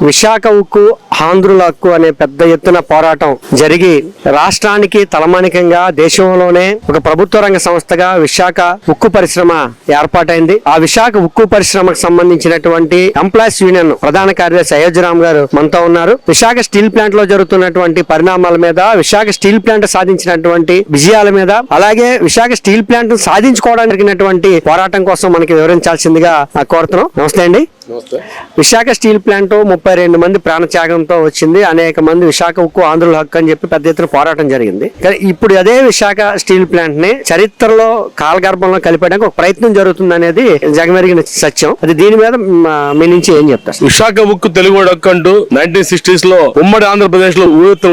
విశాఖ ఉక్కు ఆంధ్రుల హక్కు అనే పెద్ద ఎత్తున పోరాటం జరిగి రాష్ట్రానికి తలమానికంగా దేశంలోనే ఒక ప్రభుత్వ రంగ సంస్థగా విశాఖ ఉక్కు పరిశ్రమ ఏర్పాటైంది. ఆ విశాఖ ఉక్కు పరిశ్రమకు సంబంధించినటువంటి ఎంప్లాయీస్ యూనియన్ ప్రధాన కార్యదర్శి అయోధ్యరామ్ గారు మనతో ఉన్నారు. విశాఖ స్టీల్ ప్లాంట్లో జరుగుతున్నటువంటి పరిణామాల మీద విశాఖ స్టీల్ ప్లాంట్ సాధించినటువంటి విజయాల మీద అలాగే విశాఖ స్టీల్ ప్లాంట్ సాధించుకోవడానికి జరిగినటువంటి పోరాటం కోసం మనకి వివరించాల్సిందిగా కోరుతున్నాం. నమస్తే అండి. విశాఖ స్టీల్ ప్లాంట్ ముప్పై రెండు మంది పోరాటంతో వచ్చింది. అనేక మంది విశాఖ ఉక్కు ఆంధ్రుల హక్కు అని చెప్పి పెద్ద ఎత్తున పోరాటం జరిగింది. కానీ ఇప్పుడు అదే విశాఖ స్టీల్ ప్లాంట్ని చరిత్రలో కాలగర్భంలో కలిపేయడానికి ఒక ప్రయత్నం జరుగుతుంది అనేది జగమెరిగిన సత్యం. అది దీని మీద మీ నుంచి ఏం చెప్తారు? విశాఖ ఉక్కు తెలుగు హక్కు అంటూ నైన్టీన్ సిక్స్టీస్లో ఉమ్మడి ఆంధ్రప్రదేశ్లో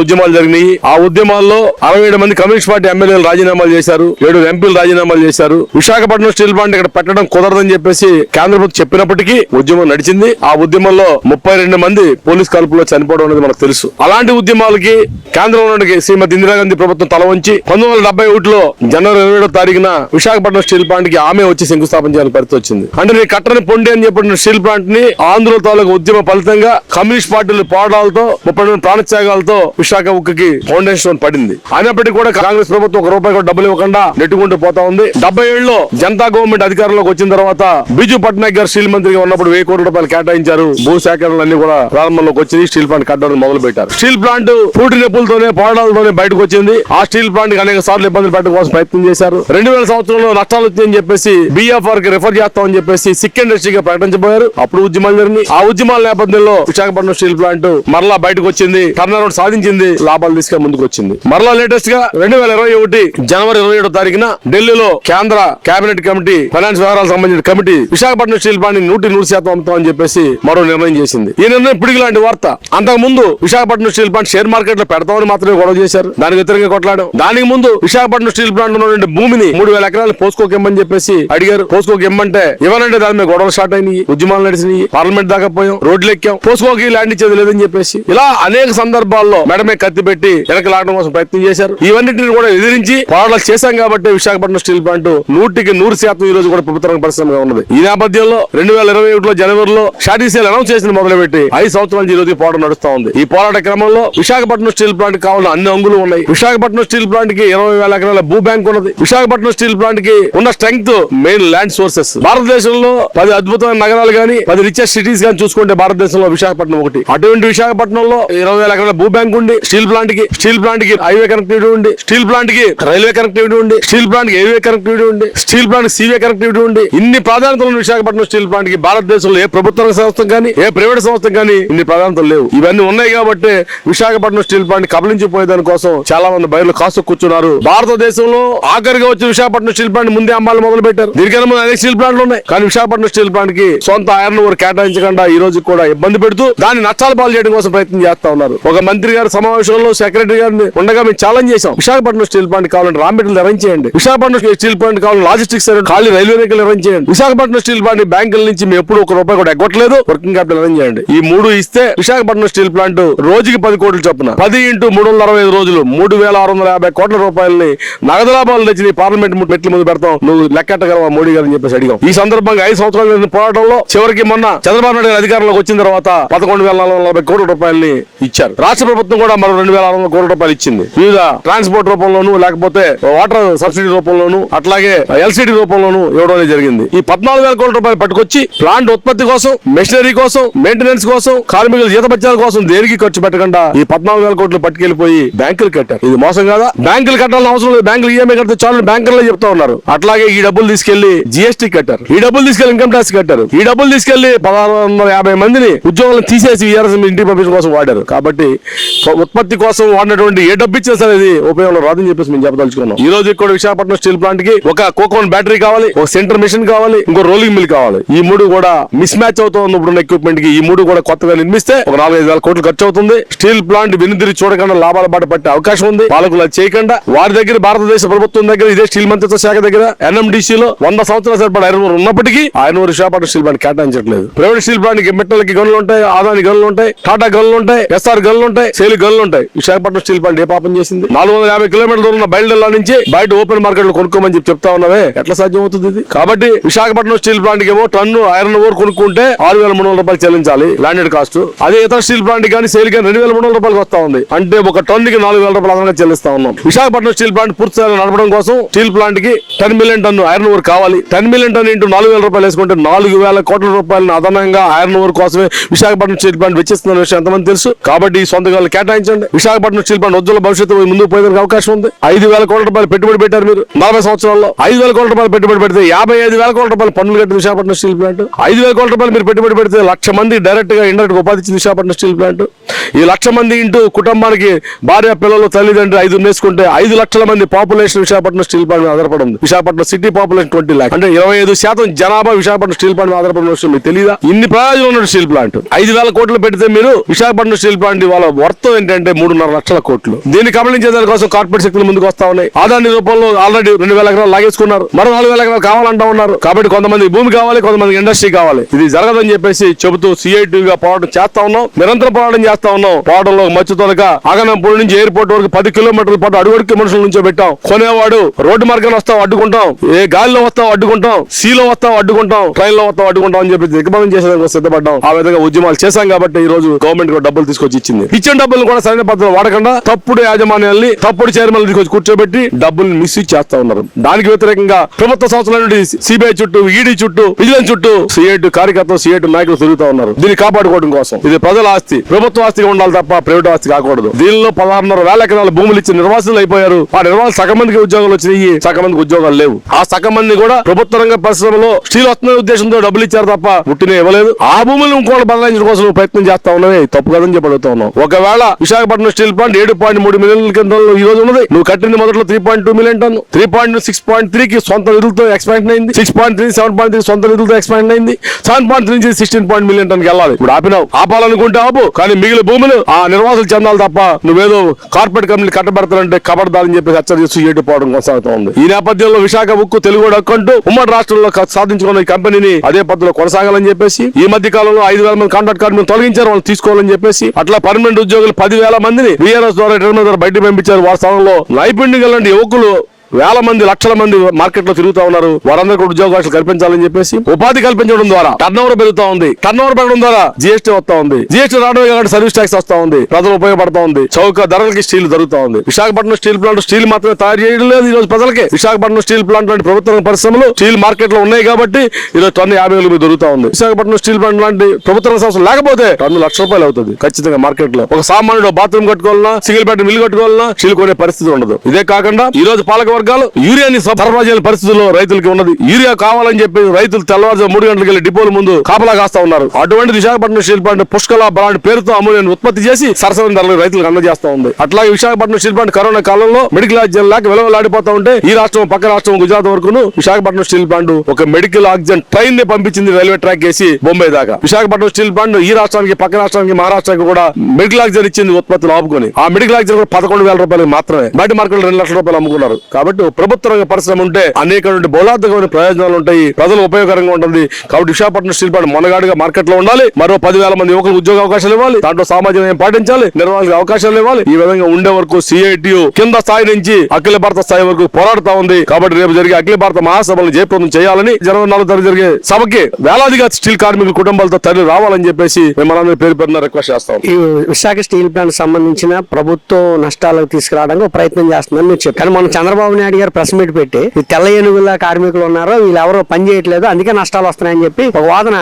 ఉద్యమాలు జరిగినాయి. ఆ ఉద్యమాల్లో అరవై ఏడు మంది కమ్యూనిస్ట్ పార్టీ ఎమ్మెల్యేలు రాజీనామాలు చేశారు. ఏడు ఎంపీలు రాజీనామాలు చేశారు. విశాఖపట్నం స్టీల్ ప్లాంట్ ఇక్కడ పెట్టడం కుదరదని చెప్పేసి కేంద్ర ప్రభుత్వం చెప్పినప్పటికీ ఉద్యమం నడిచింది. ఆ ఉద్యమంలో ముప్పై రెండు మంది పోలీస్ కాల్పులో చనిపోవడం అనేది మనకు తెలుసు. అలాంటి ఉద్యమాలకి కేంద్రంలో శ్రీమతి ఇందిరాగాంధీ ప్రభుత్వం తల వంచి పంతొమ్మిది వందల డెబ్బై ఒకటిలో జనవరి ఇరవై ఏడో తారీఖున విశాఖపట్నం స్టీల్ ప్లాంట్కి ఆమె వచ్చి శంకుస్థాపన చేయాలని పరిస్థితి వచ్చింది. అంటే నేను కట్టని పొండి అని చెప్పిన స్టీల్ ప్లాంట్ని ఆంధ్ర తాలూకు ఉద్యమ ఫలితంగా కమ్యూనిస్ట్ పార్టీలు పోరాటాలతో ముప్పై రెండు ప్రాణత్యాగాలతో విశాఖ ఉక్కుకి ఫౌండేషన్ స్టోన్ పడింది. అయినప్పటికీ కూడా కాంగ్రెస్ ప్రభుత్వం ఒక రూపాయి కూడా డబ్బులు ఇవ్వకుండా నెట్టుకుంటూ పోతా ఉంది. డెబ్బై ఏళ్ళలో జనతా గవర్నమెంట్ అధికారంలోకి వచ్చిన తర్వాత బిజు పట్నాయక్ గారు స్టీల్ మంత్రిగా ఉన్నప్పుడు వెయ్యి కోట్ల రూపాయలు కేటాయించారు. భూ సేకరణలు అన్ని కూడా ప్రారంభంలోకి వచ్చి స్టీల్ ప్లాంట్ కట్టడం మొదలు పెట్టారు స్టీల్ ప్లాంట్ పూటి నొప్పులతోనే పోరాటాలతోనే బయటకు వచ్చింది ఆ స్టీల్ ప్లాంట్కి అనేక సార్లు ఇబ్బందులు పెట్టడం కోసం ప్రయత్నం చేశారు. రెండు వేల సంవత్సరంలో నష్టాలు వచ్చాయని చెప్పేసి బిఎఫ్ఆర్కి రిఫర్ చేస్తామని చెప్పేసి సిక్ ఇండస్ట్రీగా ప్రకటించబోయారు. అప్పుడు ఉద్యమాలు జరిగింది ఆ ఉద్యమాల నేపథ్యంలో విశాఖపట్నం స్టీల్ ప్లాంట్ మరలా బయటకు వచ్చింది టర్న్ అరౌండ్ సాధించింది. లాభాలు తీసుకొని ముందుకు వచ్చింది మరలా లేటెస్ట్గా రెండు వేల ఇరవై ఒకటి జనవరి ఇరవై ఏడో తారీఖున ఢిల్లీలో కేంద్ర కేబినెట్ కమిటీ ఫైనాన్స్ వ్యవహారాలకు సంబంధించిన కమిటీ విశాఖపట్నం స్టీల్ ప్లాంట్ నూటి నూరు శాతం అమ్ముతామని చెప్పేసి మరో నిర్ణయం చేసింది. ఈ నిర్ణయం పిడికి లాంటి వార్త. ఆ ముందు విశాఖపట్నం స్టీల్ ప్లాంట్ షేర్ మార్కెట్లో పెడతామని మాత్రమే గొడవ చేశారు. దానికి వ్యతిరేకంగా కొట్లాడు. దానికి ముందు విశాఖపట్నం స్టీల్ ప్లాంట్ ఉన్నటువంటి భూమిని మూడు వేల ఎకరాలు పోసుకోకిమ్మని చెప్పేసి అడిగారు. పోసుకోకి ఇమ్మంటే ఇవ్వనంటే దాని మీద గొడవలు స్టార్ట్ అయినాయి. ఉద్యమాలు నడిచినాయి. పార్లమెంట్ దాకా పోయాం. రోడ్లు ఎక్కాం. పోసుకోకి ల్యాండ్ ఇచ్చేది లేదని చెప్పేసి ఇలా అనేక సందర్భాల్లో మెడమే కత్తి పెట్టి వెనక లాగడం కోసం ప్రయత్నం చేశారు. ఇవన్నింటిని కూడా ఎదిరించి పోరాటాలు చేశాం కాబట్టి విశాఖపట్నం స్టీల్ ప్లాంట్ నూటికి నూరు శాతం ఈ రోజు కూడా ప్రభుత్వ పరిశ్రమగా ఉన్నది. ఈ నేపథ్యంలో రెండు వేల ఇరవై ఒకటిలో జనవరిలో షార్టీసీలు అనౌన్స్ చేసిన మొదలుపెట్టి ఐదు సంవత్సరాల ఈ రోజు పోరాటం నడుస్తా ఉంది. ఈ పోరాట క్రమంలో విశాఖపట్నం స్టీల్ ప్లాంట్ కావాలని అన్ని అంగులు ఉన్నాయి. విశాఖపట్నం స్టీల్ ప్లాంట్కి ఇరవై వేల ఎకరాల భూ బ్యాంక్ ఉన్నది. విశాఖపట్నం స్టీల్ ప్లాంట్కి ఉన్న స్ట్రెంగ్త్ మెయిన్ ల్యాండ్ సోర్సెస్. భారతదేశంలో పది అద్భుతమైన నగరాలు గాని పది రిచెస్ట్ సిటీస్ గాని చూసుకుంటే భారతదేశంలో విశాఖపట్నం ఒకటి. అటువంటి విశాఖపట్నంలో ఇరవై వేల ఎకరాల భూ బ్యాంక్ ఉండి స్టీల్ ప్లాంట్కి స్టీల్ ప్లాంట్కి హైవే కనెక్టివిటీ ఉంది. స్టీల్ ప్లాంట్కి రైల్వే కనెక్టివిటీ ఉంది. స్టీల్ ప్లాంట్కి ఏవే కనెక్టివిటీ ఉంది. స్టీల్ ప్లాంట్ సీవే కనెక్టివిటీ ఉంది. ఇన్ని ప్రాధాన్యతలు విశాఖపట్నం స్టీల్ ప్లాంట్కి భారతదేశంలో ఏ ప్రభుత్వ సంస్థ కానీ ఏ ప్రైవేట్ సంస్థ కానీ ఇన్ని ప్రాధాన్యతలు లేవు. ఇవన్నీ ఉన్నాయి కాబట్టి విశాఖపట్నం స్టీల్ ప్లాంట్ కబలించిపోయేదాని కోసం చాలా మంది బయలు కాసు కూర్చున్నారు. భారతదేశంలో ఆఖరిగా వచ్చిన విశాఖపట్నం స్టీల్ ప్లాంట్ ముందే అమ్మాలి మొదలు పెట్టారు దీనికన్నా ముందు అనేక స్టీల్ ప్లాంట్లు ఉన్నాయి. కానీ విశాఖపట్నం స్టీల్ ప్లాంట్కి సొంత ఐరన్ ఓర్ కేటాయించకుండా ఈ రోజు కూడా ఇబ్బంది పెడుతూ దాన్ని నష్టాలు పాలు చేయడం కోసం ప్రయత్నం చేస్తా ఉన్నారు. ఒక మంత్రి గారి సమావేశంలో సెక్రటరీ గారిని ఉండగా మేము ఛాలెంజ్ చేశాం. విశాఖపట్నం స్టీల్ ప్లాంట్ కావాలంటే రా మెటీరియల్ అరేంజ్ చేయండి. విశాఖపట్నం స్టీల్ ప్లాంట్ కావాలంటే లాజిస్టిక్స్ ఖాళీ రైల్వే రేఖలు అరేంజ్ చేయండి. విశాఖపట్నం స్టీల్ ప్లాంట్ బ్యాంకుల నుంచి మేము ఎప్పుడు ఒక రూపాయి కూడా ఎగ్గొట్టలేదు. వర్కింగ్ క్యాపిటల్ అరేంజ్ చేయండి. ఈ మూడు ఇస్తే విశాఖపట్నం స్టీల్ ప్లాంట్ రోజుకి పది కోట్లు చొప్పున. పది ఇంటూ మూడు వందల అరవై ఐదు రోజులు మూడు వేల ఆరు వందల యాభై కోట్ల రూపాయలని నగదు లాభాలు తెచ్చి పార్లమెంట్ మెట్ల ముందు పెడతాం. నువ్వు లెక్కెట్టగలవా మోడీ గారు అని చెప్పేసి అడిగాం. ఈ సందర్భంగా ఐదు సంవత్సరాల జరిగిన పోరాటంలో చివరికి మొన్న చంద్రబాబు నాయుడు అధికారంలోకి వచ్చిన తర్వాత పదకొండు వేల నాలుగు వందల నలభై కోట్ల రూపాయలని ఇచ్చారు. రాష్ట్ర ప్రభుత్వం కూడా మరో రెండు వేల ఆరు వందల కోట్ల రూపాయలు ఇచ్చింది. వివిధ ట్రాన్స్పోర్ట్ రూపంలోను లేకపోతే వాటర్ సబ్సిడీ రూపంలోను అట్లాగే ఎల్సిడి రూపంలోను ఇవ్వడం జరిగింది. ఈ పద్నాలుగు వేల కోట్ల రూపాయలు పట్టుకొచ్చి ప్లాంట్ ఉత్పత్తి కోసం మెషినరీ కోసం మెయింటెనెన్స్ కోసం కార్మికుల జీతపత్యాల కోసం దేనికి ఖర్చు పెట్టకుండా ఈ పద్నాలుగు వేల కోట్లు పట్టుకెళ్ళిపోయి బ్యాంకులు కట్టారు? ఇది మోసం కాదా? బ్యాంకులు కట్టాల్సిన అవసరం లేదు. బ్యాంకులు ఈఎంఐ కడితే చాలు బ్యాంకుల్లో చెప్తా ఉన్నారు. అట్లాగే ఈ డబ్బులు తీసుకెళ్ళి జిఎస్టీ కట్టారు. ఈ డబ్బులు తీసుకెళ్ళి ఇన్కమ్ ట్యాక్స్ కట్టారు. ఈ డబ్బులు తీసుకెళ్ళి పదహారు వందల యాభై మందిని ఉద్యోగాలను తీసేసి వీఆర్ఎస్ ఇంటికి పంపించడం కోసం వాడారు. కాబట్టి ఉత్పత్తి కోసం వాడినటువంటి ఏ డబ్బు ఇచ్చినా సరే ఇది ఉపయోగంలో రాదని చెప్పేసి మేము చెప్పదలుచుకున్నాం. ఈ రోజు ఇక్కడ విశాఖపట్నం స్టీల్ ప్లాంట్కి ఒక కోకోన్ బ్యాటరీ కావాలి ఒక సెంటర్ మిషన్ కావాలి ఇంకో రోలింగ్ మిల్ కావాలి. ఈ మూడు కూడా మిస్ మ్యాచ్ అవుతుంది ఉంది ఇప్పుడున్న ఎక్విప్మెంట్కి. ఈ మూడు కూడా కొత్తగా నిర్మిస్తే ఒక నాలుగు ఐదు వేల కోట్లు ఖర్చు అవుతుంది స్టీల్ ప్లాంట్ వెనుదిరి చూడకుండా లాభాల బాట పట్టే అవకాశం ఉంది. పాలకులు చేయకుండా వారి దగ్గర భారతదేశ ప్రభుత్వం దగ్గర ఇదే స్టీల్ మంత్రిత్వ శాఖ దగ్గర ఎన్ఎండిసి లో వంద సంవత్సరాల సరిపడ ఐరన్ ఊరు ఉన్నప్పటికీ ఐరన్ విశాఖపట్నం స్టీల్ ప్లాంట్ కేటాయించట్లేదు. ప్రైవేట్ స్టీల్ ప్లాంట్కి మెట్టలకి గనులు ఉంటాయి ఆదాని గనులు ఉంటాయి టాటా గనులు ఉంటాయి ఎస్ఆర్ గనులు ఉంటాయి సేలి గనులు ఉంటాయి. విశాఖపట్నం స్టీల్ ప్లాంట్ ఏ పాపం చేసింది? నాలుగు వందల యాభై కిలోమీటర్ల దూరం ఉన్న నుంచి బయట ఓపెన్ మార్కెట్లో కొనుక్కోమని చెప్పి చెప్తా ఉన్నవే. ఎట్లా సాధ్యం అవుతుంది ఇది? కాబట్టి విశాఖపట్నం స్టీల్ ప్లాంట్కి ఏమో టన్ను ఐరన్ ఓర్ కొనుక్కుంటే ఆరు వేల మూడు వందల రూపాయలు చెల్లించాలి ల్యాండెడ్ కాస్ట్. అదే ఇతర స్టీల్ ప్లాంట్ కానీ సేల్ కానీ రెండు వేల మూడు వందల రూపాయలకు వస్తా ఉంది. అంటే ఒక టన్కి నాలుగు వేల రూపాయలు అదనంగా చెల్లిస్తా ఉన్నాం. విశాఖపట్నం స్టీల్ ప్లాంట్ పూర్తి నడపడం కోసం స్టీల్ ప్లాంట్కి ten million ton iron ore కావాలి. టెన్ మిలియన్ టన్ ఇంటూ నాలుగు వేల రూపాయలు వేసుకుంటే నాలుగు వేల కోట్ల రూపాయలను అదనంగా ఐరన్ ఓర్ కోసమే విశాఖపట్నం స్టీల్ ప్లాంట్ వెచ్చిస్తున్న విషయం ఎంతమంది తెలుసు? కాబట్టి ఈ సొంత కేటాయించండి. విశాఖపట్నం స్టీల్ ప్లాంట్ ఉజ్వల భవిష్యత్తు ముందుకు పోయేందుకు అవకాశం ఉంది. ఐదు వేల కోట్ల రూపాయలు పెట్టుబడి పెట్టారు మీరు. నలభై సంవత్సరాల్లో ఐదు వేల కోట్ల రూపాయలు పెట్టుబడి పెడితే యాభై ఐదు వేల కోట్ల రూపాయలు పన్నులు కట్టింది విశాఖపట్నం స్టీల్ ప్లాంట్. ఐదు వేల కోట్ల రూపాయలు మీరు పెట్టుబడి పెడితే లక్ష మంది డైరెక్ట్గా ఇండైరెక్ట్ ఉపాధి ఇచ్చింది విశాఖపట్నం స్టీల్ ప్లాంట్ ఈ లక్ష మంది ఇంటూ కుటుంబానికి భార్య పిల్లలు తల్లిదండ్రులు ఐదు వేసుకుంటే ఐదు లక్షల మంది పాపులేషన్ విశాఖపట్నం స్టీల్ ప్లాంట్ మీద ఆధారపడి ఉంది Visakhapatnam city population twenty lakh అంటే ఇరవై ఐదు శాతం జనాభా విశాఖపట్నం స్టీల్ ప్లాంట్ మీద ఆధారపడిన విషయం మీకు తెలియదా ఇన్ని ప్రయోజనం ఉన్న స్టీల్ ప్లాంట్. ఐదు వేల కోట్లు పెడితే మీరు విశాఖపట్నం స్టీల్ ప్లాంట్ వాళ్ళ వర్తం ఏంటంటే మూడున్నర లక్షల కోట్లు. దీన్ని గమనించే దానికోసం కార్పొరేట్ శక్తులు ముందుకు వస్తా ఉన్నాయి. ఆదాని రూపంలో ఆల్రెడీ రెండు వేల ఎకరాలు లాగేసుకున్నారు. మరో నాలుగు వేల ఎకరాలు కావాలంటా ఉన్నారు. కాబట్టి కొంతమంది భూమి కావాలి కొంతమంది ఇండస్ట్రీ కావాలి. ఇది జరగదని చెప్పేసి చెబుతూ సిఐటీగా పోరాటం చేస్తా ఉన్నాం. నిరంతరం పోరాటం చేస్తా ఉన్నాం. పోరాటంలో మచ్చు తొలక అగనంపూడి నుంచి ఎయిర్పోర్ట్ వరకు పది కిలోమీటర్ల పాటు అడుగడుగు మనుషుల నుంచో పెట్టాం. కొనేవాడు రోడ్డు మార్గం వస్తాం అడ్డుకుంటాం. ఏ గాలిలో వస్తాం అడ్డుకుంటాం. సీలో వస్తాం అడ్డుకుంటాం. ట్రైన్లో వస్తాం అడ్డుకుంటాం అని చెప్పి దిగ్బంధం చేసేందుకు సిద్ధపడ్డాం. ఆ విధంగా ఉద్యమాలు చేశాం కాబట్టి ఈ రోజు గవర్నమెంట్ కూడా డబ్బులు తీసుకొచ్చి ఇచ్చింది. ఇచ్చిన డబ్బులు కూడా సరైన పద్ధతిలో వాడకుండా తప్పుడు యాజమాన్యాల్ని తప్పుడు చైర్మన్ తీసుకొచ్చి కూర్చోబెట్టి డబ్బులు మిస్ చేస్తా ఉన్నారు. దానికి వ్యతిరేకంగా ప్రభుత్వ సంస్థల నుండి సిబిఐ చుట్టూ ఈడీ చుట్టూ విజిలెన్స్ చుట్టూ సిఐటి కార్యకర్తలు సిఐటి నాయకులు తిరుగుతా ఉన్నారు. దీన్ని కాపాడుకోవడం కోసం. ఇది ప్రజల ఆస్తి ప్రభుత్వ ఆస్తి ఉండాలి తప్ప ప్రైవేట్ ఆస్తి కాకూడదు. దీనిలో పదహారున్నర వేల ఎకరాల భూములు ఇచ్చి నిర్వాసితులు అయిపోయారు. ఆ నిర్వాసులు సగం మందికి ఉద్యోగాలు వచ్చినాయి. సగం మందికి ఉద్యోగాలు లేవు. ఆ సగం మంది కూడా ప్రభుత్వ రంగ పరిశ్రమలో స్టీల్ వస్తున్న ఉద్దేశంతో డబ్బులు ఇచ్చారు తప్ప పుట్టిన ఇవ్వలేదు. ఆ భూములు ఇంకోటి బదలాయించడం కోసం ప్రయత్నం చేస్తా ఉన్నవి. తప్పు కదని చెప్పి అడుగుతా ఉన్నాం ఒకవేళ విశాఖపట్నం స్టీల్ ప్లాంట్ ఏడు పాయింట్ మూడు మిలియన్ల కింద ఈ రోజు ఉన్నది. నువ్వు కట్టింది మొదట్లో three point two million ton three point six point three కి సొంత నిధులతో ఎక్స్పాండ్ అయింది. Six point three seven point three సొంత నిధులతో ఎక్స్పాండ్ అయింది. సెవెన్ పాయింట్ త్రీ నుంచి సిక్స్టీన్ పాయింట్ మిలియన్ టన్ వెళ్ళాలి. ఇప్పుడు ఆపినావు. ఆపాలనుకుంటే ఆపు. కానీ మిగిలిన భూములు ఆ నిర్వాసులు చెందాలి తప్ప నువ్వేదో కార్పొరేట్ కంపెనీ కట్టబెడతానంటే కబడదాలని చెప్పి హెచ్చరిక చేస్తూ ఏటు పోవడం కొనసాగుతూ ఉంది. ఈ నేపథ్యంలో విశాఖ ఉక్కు తెలుగు అక్కంటూ ఉమ్మడి రాష్ట్రంలో క- సాధించుకున్న ఈ కంపెనీని అదే పద్ధతిలో కొనసాగాలని చెప్పేసి ఈ మధ్య కాలంలో ఐదు వేల మంది కాంట్రాక్ట్ కార్మికులు తొలగించారు వాళ్ళు తీసుకోవాలని చెప్పేసి అట్లా పర్మనెంట్ ఉద్యోగులు పదివేల మందిని విఆర్ఎస్ ద్వారా రిటర్న్ ద్వారా బయట పంపించారు. వారి స్థానంలో నైపుణ్యం గల యువకులు వేల మంది లక్షల మంది మార్కెట్లో తిరుగుతా ఉన్నారు. వారందరికీ కూడా ఉద్యోగాలు కల్పించాలని చెప్పేసి ఉపాధి కల్పించడం ద్వారా టర్న్ ఓవర్ పెరుగుతా ఉంది. టర్న్ ఓవర్ పెరగడం ద్వారా జిఎస్టీ వస్తా ఉంది. జిఎస్టీ రావడం కాకుండా సర్వీస్ ట్యాక్స్ వస్తా ఉంది. ప్రజలు ఉపయోగపడతా ఉంది. చౌక ధరలకి స్టీల్ దొరుకుతా ఉంది. విశాఖపట్నం స్టీల్ ప్లాంట్ స్టీల్ మాత్రమే తయారు చేయడం లేదు ఈ రోజు ప్రజలకి. విశాఖపట్నం స్టీల్ ప్లాంట్ లాంటి ప్రభుత్వ పరిశ్రమలు స్టీల్ మార్కెట్లో ఉన్నాయి కాబట్టి ఈ రోజు టన్ను యాభై వేలు దొరుకుతా ఉంది. విశాఖపట్నం స్టీల్ ప్లాంట్ లాంటి ప్రభుత్వ సంస్థలు సంస్థ లేకపోతే టన్ను లక్ష రూపాయలు అవుతుంది ఖచ్చితంగా మార్కెట్లో ఒక సామాన్యుడు బాత్రూమ్ కట్టుకోవాలన్నా సింగిల్ బెడ్ మిల్లు కట్టుకోవాలన్నా స్టీల్ కొనే పరిస్థితి ఉండదు. ఇదే కాకుండా ఈ రోజు పాలక వర్గాలు యూరియాని సరఫరా చేయని పరిస్థితుల్లో రైతులకి ఉన్నది. యూరియా కావాలని చెప్పి రైతులు తెల్లవారు మూడు గంటలకు వెళ్ళి డిపోల ముందు కాపలా కాస్తా ఉన్నారు. అటువంటి విశాఖపట్నం స్టీల్ ప్లాంట్ పుష్కల బ్రాండ్ పేరుతో అమూల్యాన్ని ఉత్పత్తి చేసి సరసమైన ధరలు రైతులకు అందజేస్తా ఉంది. అట్లాగే విశాఖపట్నం స్టీల్ ప్లాంట్ కరోనా కాలంలో మెడికల్ ఆక్సిజన్ లేక విలువలాడిపోతా ఉంటే ఈ రాష్ట్రం పక్క రాష్ట్రం గుజరాత్ వరకును విశాఖపట్నం స్టీల్ ప్లాంట్ ఒక మెడికల్ ఆక్సిజన్ ట్రైన్ని పంపించింది రైల్వే ట్రాక్ వేసి బొంబాయి దాకా. విశాఖపట్నం స్టీల్ ప్లాంట్ ఈ రాష్ట్రానికి పక్క రాష్ట్రానికి మహారాష్ట్రకి కూడా మెడికల్ ఆక్సిజన్ ఇచ్చింది ఉత్పత్తులు ఆపుకొని. ఆ మెడికల్ ఆక్సిజన్ కూడా పదకొండు వేల రూపాయలు మాత్రమే. బయట మార్కెట్ రెండు లక్షల రూపాయలు అమ్ముకున్నారు. కాబట్టి కాబట్టి ప్రభుత్వ రంగ పరిశ్రమ ఉంటే అనేక బౌలార్థకమైన ప్రయోజనాలు ఉంటాయి. ప్రజలు ఉపయోగకరంగా ఉంటుంది. కాబట్టి విశాఖపట్నం స్టీల్ ప్లాంట్ మొనగాడిగా మార్కెట్లో ఉండాలి. మరో పదివేల మంది యువకులు ఉద్యోగ అవకాశాలు ఇవ్వాలి. దాంట్లో సామాజిక పాటించాలి. నిర్వహణకు అవకాశాలు ఇవ్వాలి. ఈ విధంగా ఉండే వరకు సిఐటియు కింద స్థాయి నుంచి అఖిల భారత స్థాయి వరకు పోరాడుతా ఉంది. కాబట్టి రేపు జరిగే అఖిల భారత మహాసభలను జయప్రదం చేయాలని జనవరి నాలుగు తారీఖు జరిగే సభకి వేలాదిగా స్టీల్ కార్మికుల కుటుంబాలతో తరలి రావాలని చెప్పేసి మిమ్మల్ని పేరు పేరున రిక్వెస్ట్ చేస్తాం ఈ విశాఖ స్టీల్ ప్లాంట్ సంబంధించిన ప్రభుత్వం నష్టాలకు తీసుకురావడానికి ప్రయత్నం చేస్తుందని మీరు చెప్పారు. చంద్రబాబు నాయుడు గారు ప్రెస్ మీట్ పెట్టి తెల్ల ఏనుగుల కార్మికులు ఉన్నారు వీళ్ళు ఎవరో పని చేయట్లేదు అందుకే నష్టాలు వస్తున్నాయని చెప్పి ఒక వాదన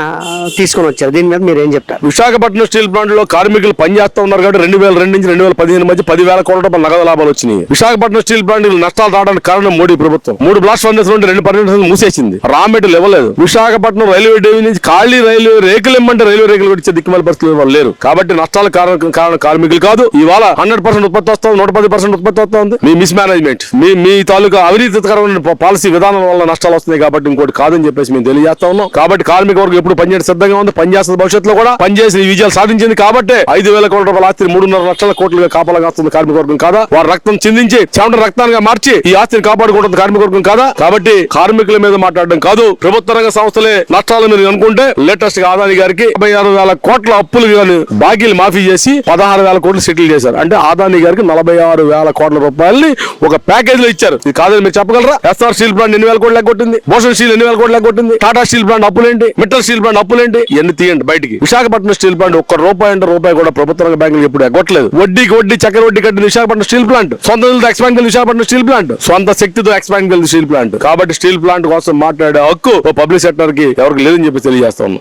తీసుకుని తీసుకొని వచ్చారు. దీని మీద మీరు ఏం చెప్తారు? విశాఖపట్నం స్టీల్ ప్లాంట్లో కార్మికులు పనిచేస్తా ఉన్నారు కాబట్టి రెండు వేల రెండు నుంచి రెండు వేల పదిహేను మధ్య పదివేల కోట్ల రూపాయల నగదు లాభాలు వచ్చినాయి. విశాఖపట్నం స్టీల్ ప్లాంట్ నష్టాలు రావడానికి కారణం మోడీ ప్రభుత్వం. మూడు బ్లాస్ట్ ఫర్నేస్ నుండి రెండు పర్మిషన్ మూసేసింది. రా మెటీరియల్ ఇవ్వలేదు. విశాఖపట్నం రైల్వే డివిజన్ నుంచి ఖాళీ రైల్వే రేకులు ఇమ్మంటే రైల్వే రేకులు కూడా ఇచ్చే దిక్కుమాల పరిస్థితులు వాళ్ళు లేరు. కాబట్టి నష్టాల కారణం కారణం కార్మికులు కాదు. ఇవాళ హండ్రెడ్ పర్సెంట్ ఉత్పత్తి వస్తుంది నూట పది పర్సెంట్ ఉత్పత్తి వస్తుంది. మీ మిస్ మేనేజ్మెంట్ మీ మీ తాలూకా అవినీతికరమైన పాలసీ విధానం వల్ల నష్టాలు వస్తున్నాయి కాబట్టి ఇంకోటి కాదని చెప్పేసి మేము తెలియజేస్తా ఉన్నాం. కాబట్టి కార్మిక వర్గం ఎప్పుడు పనిచేయడం సిద్ధంగా ఉంది పనిచేస్తుంది భవిష్యత్తులో కూడా. పనిచేసి ఈ విజయాలు సాధించింది కాబట్టి ఐదు వేల కోట్ల రూపాయల ఆస్తిని మూడున్నర లక్షల కోట్లుగా కాపాడగాస్తుంది కార్మిక వర్గం కాదా? వారి రక్తం చిందించి చెమట రక్తాలుగా మార్చి ఈ ఆస్తిని కాపాడుకుంటుంది కార్మిక వర్గం కాదా? కాబట్టి కార్మికుల మీద మాట్లాడడం కాదు ప్రభుత్వ రంగ సంస్థలే నష్టాలు మీరు అనుకుంటే లేటెస్ట్గా ఆదాని గారికి యాభై ఆరు వేల కోట్ల అప్పులు బాకీలు మాఫీ చేసి పదహారు వేల కోట్లు సెటిల్ చేశారు. అంటే ఆదాని గారికి నలభై ఆరు వేల కోట్ల రూపాయలని ఒక ప్యాకేజ్లో ఇచ్చారు. ఇది కాదని మీరు చెప్పగలరా? ఎస్ఆర్ స్టీల్ ప్లాంట్ ఎన్ని వేల కోట్లు కొట్టింది భూషణ్ స్టీల్ ఎన్ని వేల కోట్లు కొట్టింది టాటా స్టీల్ ప్లాంట్ అప్పులేంటి? మిట్టల్ స్టీల్ ప్లాంట్ అప్పులేంటి? ఎన్ని తీయండి బయటికి? విశాఖపట్నం స్టీల్ ప్లాంట్ ఒక్క రూపాయి అంటే రూపాయి కూడా ప్రభుత్వ రంగ బ్యాంకులు ఎప్పుడు ఎగ్గొట్టలేదు. వడ్డీకి వడ్డీ చక్కెర వడ్డీ కట్టిన విశాఖపట్నం స్టీల్ ప్లాంట్ సొంత ఎక్స్పాండ్ విశాఖపట్నం స్టీల్ ప్లాంట్ సొంత శక్తితో ఎక్స్పాండ్ స్టీల్ ప్లాంట్ కాబట్టి స్టీల్ ప్లాంట్ కోసం మాట్లాడే హక్కు పబ్లిక్ సెక్టర్కి ఎవరికి లేదని చెప్పి తెలియజేస్తాను